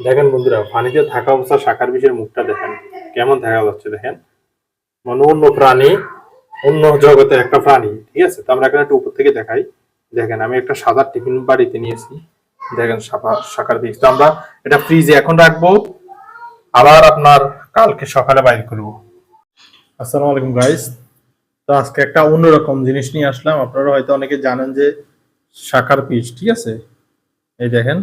দেখেন বন্ধুরা পানিতে থাকা অবস্থা শাকার বিষের মুখটা দেখেন। কেমন দেখা যাচ্ছে দেখেন? মানে অন্য প্রাণী, অন্য জগতের একটা প্রাণী, ঠিক আছে? তো আমরা এখানে একটু উপর থেকে দেখাই। দেখেন, আমি একটা সাদা টিফিন বাড়িতে নিয়েছি। দেখেন শাকার বীজ। তো আমরা এটা ফ্রিজে এখন রাখব। আবার আপনার কালকে সকালে বাইর করব। আসসালামু আলাইকুম গাইস তো আজকে একটা অন্যরকম জিনিস নিয়ে আসলাম। আপনারা হয়তো অনেকে জানেন যে শাকার পিস ঠিক আছে? এই দেখেন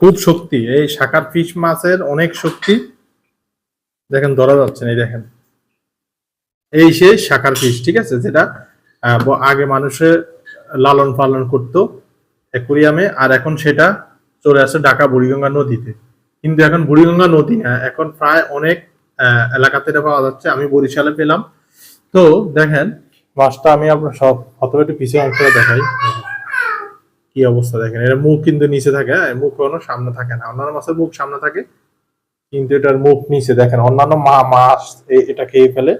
খুব শক্তি। এই শাকার ফিশ মাছের অনেক শক্তি। দেখেন, ধরা যাচ্ছে না, এই দেখেন। এই সেই শাকার ফিশ, ঠিক আছে? যেটা আগে মানুষের লালন পালন করতো অ্যাকুরিয়ামে, আর এখন সেটা চলে আসে ঢাকা বুড়িগঙ্গা নদীতে। কিন্তু এখন বুড়িগঙ্গা নদী না, এখন প্রায় অনেক এলাকাতে পাওয়া যাচ্ছে। আমি বরিশালে পেলাম। তো দেখেন, মাছটা আমি আপনার সব, প্রথমে একটু পিছিয়ে অংশটা দেখাই। কি অবস্থা দেখেন? এর মুখ কিন্তু নিচে থাকে হ্যাঁ, মুখ কোনো সামনে থাকে না। অন্যান্য মাছের মুখ সামনে থাকে কিন্তু এটার মুখ নিচে দেখেন। অন্যান্য মা মাছ এটা খেয়ে ফেলে।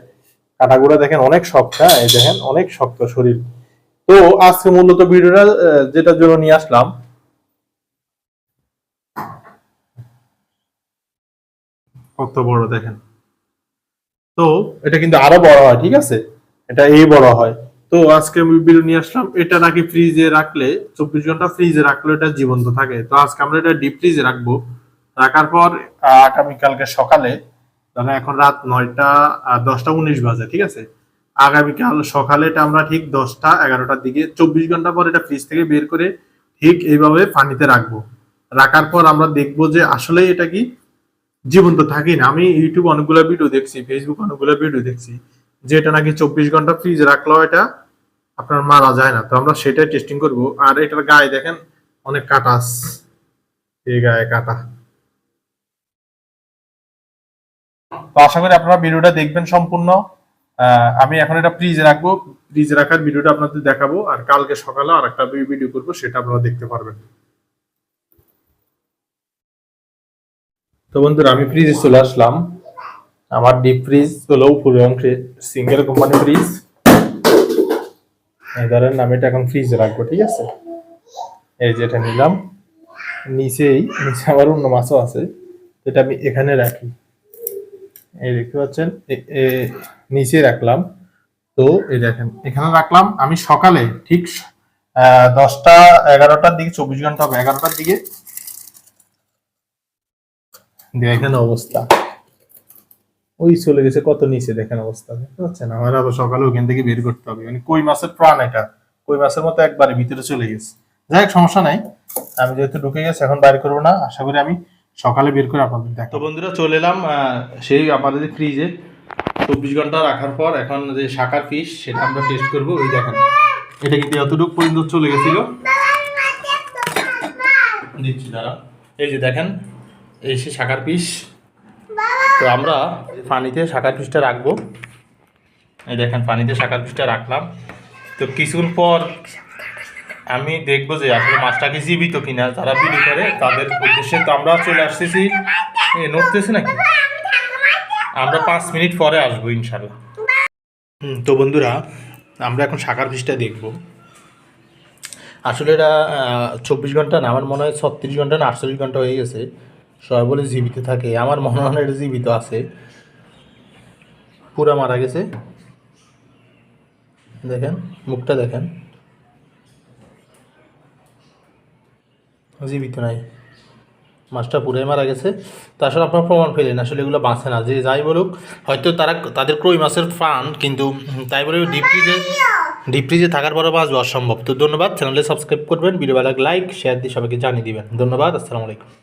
কাটাগুলো দেখেন অনেক শক্ত হ্যাঁ? এই দেখেন অনেক শক্ত শরীর। তো আজকে মূলত ভিডিওটা যেটার জন্য নিয়ে আসলাম কত বড় দেখেন। তো এটা কিন্তু আরও বড় হয় ঠিক আছে? এটা এই বড় হয়। তো আজকে আমি ভিডিও নিয়ে আসলাম, এটা নাকি ফ্রিজে রাখলে, চব্বিশ ঘণ্টা ফ্রিজে রাখলে এটা জীবন্ত থাকে। তো আজকে আমরা এটা ডিপ ফ্রিজে রাখব। রাখার পর আগামীকালকে সকালে, ধরেন এখন রাত নয়টা দশটা উনিশ বাজে, ঠিক আছে? আগামীকাল সকালে এটা আমরা ঠিক দশটা, এগারোটার দিকে, চব্বিশ ঘণ্টা পর এটা ফ্রিজ থেকে বের করে ঠিক এইভাবে পানিতে রাখব। রাখার পর আমরা দেখব যে আসলে এটা কি জীবন্ত থাকি না। আমি ইউটিউব অনেকগুলো ভিডিও দেখছি ফেসবুক অনেকগুলো ভিডিও দেখছি, যে এটা নাকি চব্বিশ ঘণ্টা ফ্রিজে রাখলেও এটা আপনার মারা যায় না। তো আমরা সেটাই টেস্টিং করব। আর এটার গায়ে দেখেন অনেক কাটা। এই গায়ে কাটা। তো আশা করি আপনারা ভিডিওটা দেখবেন সম্পূর্ণ। আমি এখন এটা ফ্রিজে রাখব। ফ্রিজে রাখার ভিডিওটা আপনাদের দেখাবো। আর কালকে সকালে আর একটা ভিডিও করব, সেটা আপনারা দেখতে পারবেন। তো বন্ধুরা, আমি ফ্রিজে চলে আসলাম। আমার ডিপ ফ্রিজ হলো উপরে সিঙ্গেল কোম্পানি ফ্রিজ ধরেন আমি এটা এখন ফ্রিজে রাখব, ঠিক আছে? এই যেটা নিলাম। নিচেই, নিচে আবার অন্য মাছও আছে এটা আমি এখানে রাখি। এই দেখতে পাচ্ছেন নিচে রাখলাম। তো এই দেখেন, এখানে রাখলাম আমি সকালে, ঠিক দশটা, এগারোটার দিকে, চব্বিশ ঘণ্টা হবে, এগারোটার দিকে। দেখেন অবস্থা। ওই চলে গেছে কত নিচে? দেখেন অবস্থা দেখতে পাচ্ছেন? আমার আবার সকালে ওখান থেকে বের করতে হবে। মানে কই মাছের প্রাণ এটা? কই মাছের মতো একবারে ভিতরে চলে গেছে। যাই হোক সমস্যা নাই। আমি যেহেতু ঢুকে গেছি এখন বাইর করব না। আশা করি আমি সকালে বের করে আপনাদের দেখ তো বন্ধুরা চলে এলাম সেই আমাদের ফ্রিজে চব্বিশ ঘণ্টা রাখার পর এখন যে শাকার ফিশ সেটা আমরা টেস্ট করব। ওই দেখেন এটা কিন্তু এতটুকু পর্যন্ত চলে গেছিল। দিচ্ছি দাঁড়া এই যে দেখেন এই সে শাকার পিস তো আমরা পানিতে শাকার পিসটা রাখব। এই দেখেন, পানিতে শাকার পিসটা রাখলাম। তো কিছুক্ষণ পর আমি দেখব যে আসলে মাছটা কি জীবিত কিনা। যারা বিলি করে, তাদের উদ্দেশ্যে তো আমরা চলে আসতেছি। এ, নড়তেছে নাকি? আমরা পাঁচ মিনিট পরে আসব, ইনশাল্লাহ। তো বন্ধুরা, আমরা এখন শাকার পিসটা দেখব। আসলে এটা চব্বিশ ঘণ্টা না, আমার মনে হয় ছত্রিশ ঘণ্টা না, আটচল্লিশ ঘণ্টা হয়ে গেছে। সবাই বলে জীবিত থাকে। আমার মনে হয় এটা জীবিত আছে। পুরা মারা গেছে। দেখেন, মুখটা দেখেন। জীবিত নাই। মাছটা পুরাই মারা গেছে। তা আসলে আপনার প্রমাণ পেলেন, আসলে এগুলো বাঁচে না। যে যাই বলুক, হয়তো তারা, তাদের কই মাছের ফান, কিন্তু তাই বলে ডিপ ফ্রিজে ডিপ ফ্রিজে থাকার পরে বাঁচবে অসম্ভব। তো ধন্যবাদ। চ্যানেলে সাবস্ক্রাইব করবেন ভিডিও লাইক শেয়ার দিয়ে সবাইকে জানিয়ে দিবেন। ধন্যবাদ, আসসালামু আলাইকুম।